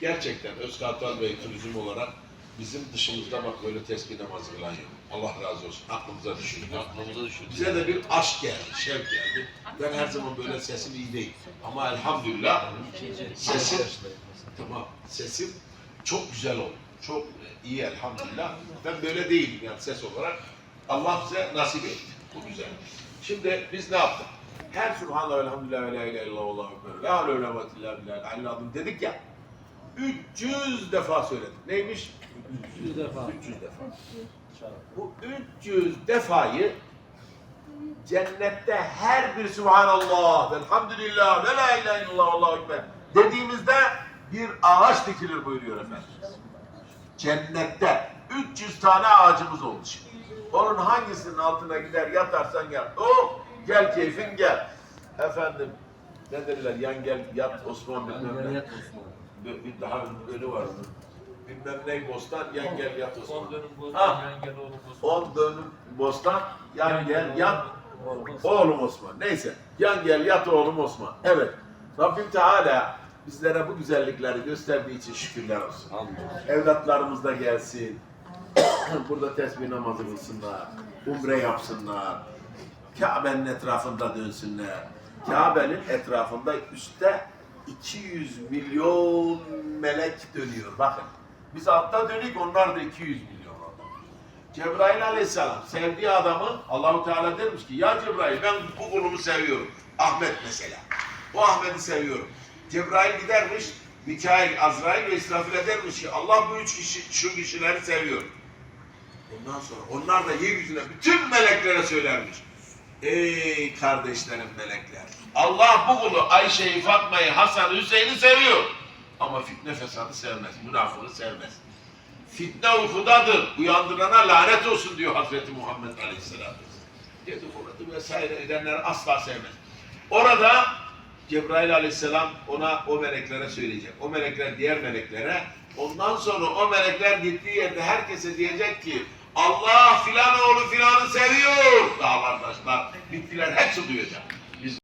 Gerçekten Özkartal Bey turizm olarak bizim dışımızda bak böyle tesbih namazı kılan yok. Allah razı olsun. Aklımıza düşürdü. Aklımıza düşürdü. Bize de bir aşk geldi, şevk geldi. Ben her zaman böyle sesim iyi değil. Ama elhamdülillah sesim, tamam, sesim çok güzel oldu. Çok iyi elhamdülillah. Ben böyle değilim yani ses olarak. Allah bize nasip etti. Bu güzel. Şimdi biz ne yaptık? Her Subhanallah, elhamdülillah, ve la ilahe illallah, allahu ekber, la havle ve la kuvvete illa billah, azim dedik ya. 300 defa söyledik. Neymiş? 100 defa. 300 defa. Bu 300 defayı cennette her bir Subhanallah, Elhamdülillah, ve la ilahe illallah, Allahu Ekber dediğimizde bir ağaç dikilir buyuruyor Efendimiz. Cennette 300 tane ağacımız oldu şimdi. Onun hangisinin altına gider yatarsan yat. Oh gel keyfin gel. Efendim ne derler yan gel yat Osman bilmem ne. Bir, bir daha önü vardı. Bilmem ne bostan yan gel yat Osman. Son dönüm Ha. bozdan yan gel oğlum Osman. On dönüm bostan, yan gel, yat oğlum Osman. oğlum Osman. Neyse, yan gel, yat oğlum Osman. Evet, Rabbim Teala bizlere bu güzellikleri gösterdiği için şükürler olsun. Evlatlarımız da gelsin, burada tesbih namazı kılsınlar, umre yapsınlar, Kabe'nin etrafında dönsünler. Kabe'nin etrafında üstte 200 milyon melek dönüyor. Bakın, biz altta dönük, onlar da 200 milyon orada. Cebrail aleyhisselam sevdiği adamı Allahu Teala demiş ki ya Cebrail ben bu kulumu seviyorum. Ahmet mesela. Bu Ahmet'i seviyorum. Cebrail gidermiş Mikail, Azrail ve İsrafil'e dermiş ki Allah bu üç kişi, şu kişileri seviyor. Ondan sonra onlar da yeryüzüne bütün meleklere söylermiş. Ey kardeşlerim melekler. Allah bu kulu Ayşe'yi, Fatma'yı, Hasan'ı, Hüseyin'i seviyor. Ama fitne fesadı sevmez. Münafığı sevmez. Fitne uykudadır. Uyandırana lanet olsun diyor Hazreti Muhammed Aleyhisselam. Dedikodu vesaire edenleri asla sevmez. Orada Cebrail Aleyhisselam ona o meleklere söyleyecek. O melekler diğer meleklere. Ondan sonra o melekler gittiği yerde herkese diyecek ki Allah filan oğlu filanı Subir.